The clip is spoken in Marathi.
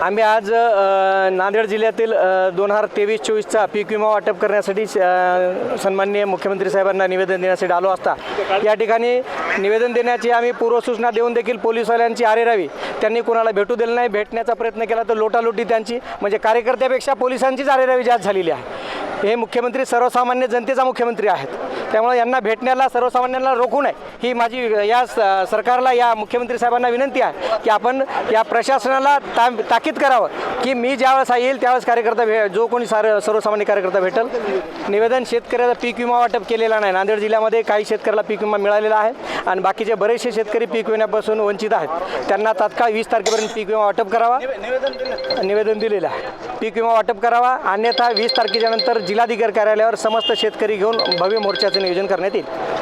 आम्ही आज नांदेड जिल्ह्यातील दोन हजार तेवीस चोवीसचा पीक विमा वाटप करण्यासाठी सन्माननीय मुख्यमंत्री साहेबांना निवेदन देण्यासाठी आलो असता. या ठिकाणी निवेदन देण्याची आम्ही पूर्वसूचना देऊन देखील पोलिसवाल्यांची आरेरावी त्यांनी कोणाला भेटू दिलं नाही भेटण्याचा प्रयत्न केला तर लोटालोटी त्यांची म्हणजे कार्यकर्त्यापेक्षा पोलिसांचीच आरेरावी जास्त झालेली आहे. हे मुख्यमंत्री सर्वसामान्य जनतेचा मुख्यमंत्री आहेत. त्यामुळे यांना भेटण्याला सर्वसामान्यांना रोखू नये ही माझी या स- सरकारला या मुख्यमंत्री साहेबांना विनंती आहे की आपण या प्रशासनाला ता ताकीद करावं की मी ज्यावेळेस येईल त्यावेळेस कार्यकर्ता भे जो कोणी सार सर्वसामान्य कार्यकर्ता भेटेल. निवेदन शेतकऱ्याला पीक विमा वाटप केलेला नाही. नांदेड जिल्ह्यामध्ये काही शेतकऱ्याला पीक विमा मिळालेला आहे आणि बाकीचे बरेचसे शेतकरी पीक विम्यापासून वंचित आहेत. त्यांना तात्काळ वीस तारखेपर्यंत पीक विमा वाटप करावा. निवेदन दिलेलं आहे. पीक विमा वाटप करावा. अन्यथा वीस तारखेच्या नंतर जिल्हाधिकारी कार्यालयावर समस्त शेतकरी घेऊन भव्य मोर्चाचं नियोजन करण्यात येईल.